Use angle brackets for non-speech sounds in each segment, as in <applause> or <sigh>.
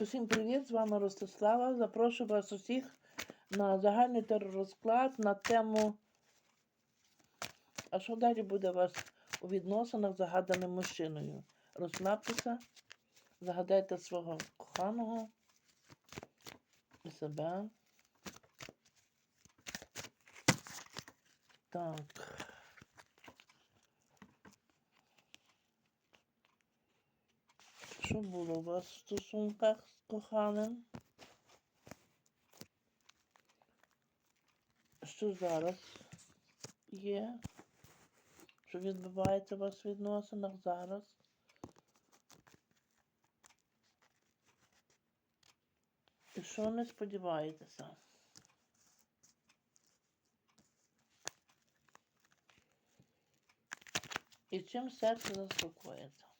Усім привіт! З вами Ростислава. Запрошую вас усіх на загальний теророзклад на тему. А що далі буде у вас у відносинах з загаданим мужчиною? Розслабтеся, загадайте свого коханого і себе. Так. Що було у вас в стосунках з коханим? Що зараз є? Що відбувається у вас в відносинах зараз? І що не сподіваєтеся? І чим серце заспокоїться?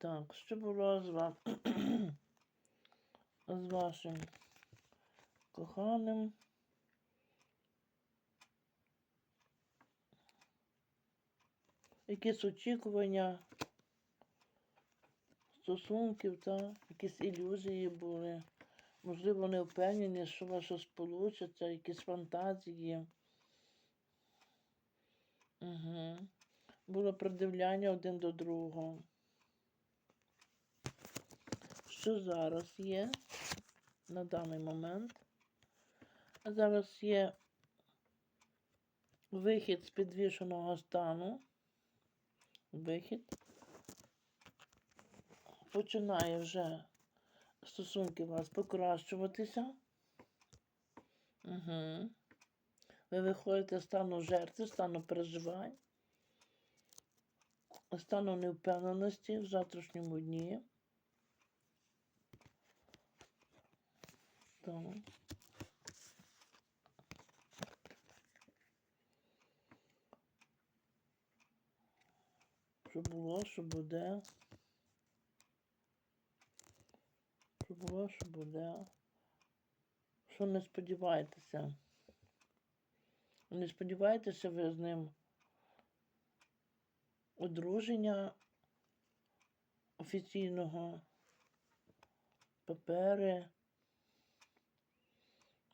Так, що було з вам <clears throat> з вашим коханим? Якісь очікування стосунків, та якісь ілюзії були. Можливо, не впевнені, що у вас щось получиться, якісь фантазії. Угу. Було придивляння один до другого. Що зараз є на даний момент? Зараз є вихід з підвішеного стану. Вихід. Починає вже стосунки у вас покращуватися. Угу. Ви виходите з стану жертви, стану переживань, стану невпевненості в завтрашньому дні. Так. Що було, що буде. Що було, що буде. Що не сподіваєтеся? Не сподіваєтеся ви з ним одруження офіційного, папери,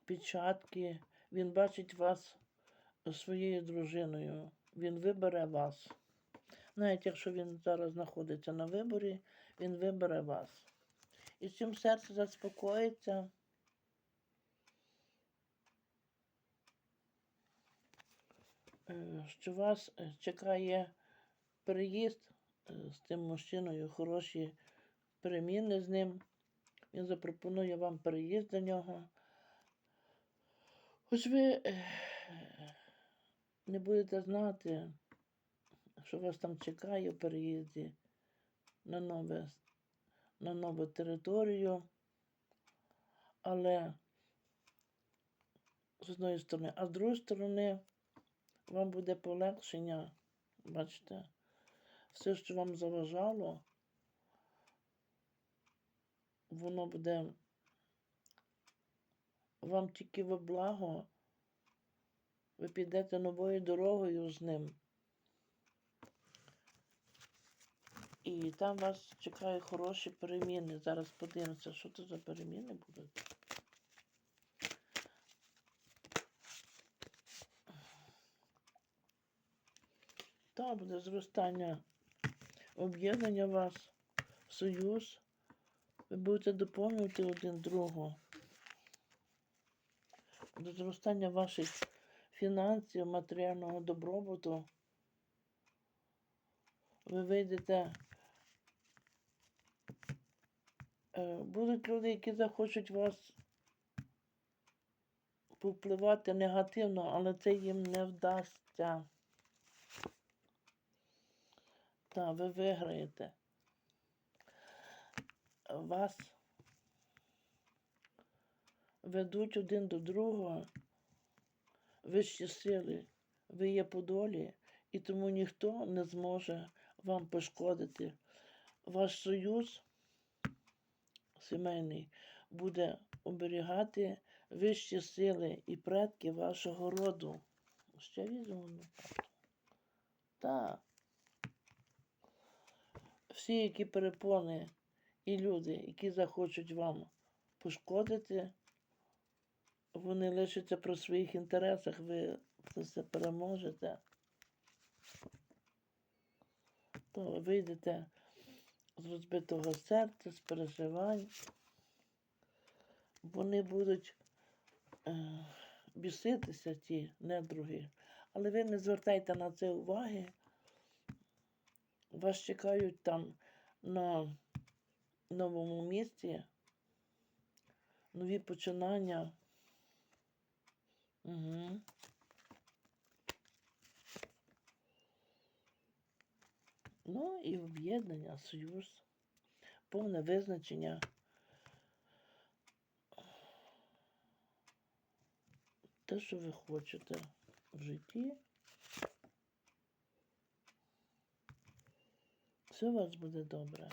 печатки. Він бачить вас своєю дружиною. Він вибере вас. Навіть якщо він зараз знаходиться на виборі, він вибере вас. І з цим серце заспокоїться. Е, Що вас е, чекає переїзд е, з тим мужчиною, хороші переміни з ним. Він запропонує вам переїзд до нього. Хоч ви не будете знати, що вас там чекає в переїзді на нове, на нову територію, але з одної сторони, а з другої сторони, вам буде полегшення, бачите, все, що вам заважало, воно буде вам тільки во благо, ви підете новою дорогою з ним. І там вас чекають хороші переміни. Зараз подивимося, що це за переміни будуть. Та буде зростання об'єднання вас, союз. Ви будете доповнювати один другого. До зростання ваших фінансів, матеріального добробуту. Ви вийдете. Е, Будуть люди, які захочуть вас повпливати негативно, але це їм не вдасться. Так, ви виграєте. Вас ведуть один до другого вищі сили. Ви є по долі, і тому ніхто не зможе вам пошкодити. Ваш союз сімейний буде оберігати вищі сили і предки вашого роду. Ще візьму. Так. всі, які перепони і люди, які захочуть вам пошкодити, вони лишаться при своїх інтересах, ви це все переможете. То ви вийдете з розбитого серця, з переживань. Вони будуть е, біситися, ті недруги. Але ви не звертайте на це уваги. Вас чекають там на новому місці, нові починання. Угу. Ну і об'єднання, союз, повне визначення. Те, що ви хочете в житті. Все у вас буде добре.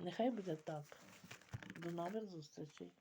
Нехай буде так. До нових зустрічей.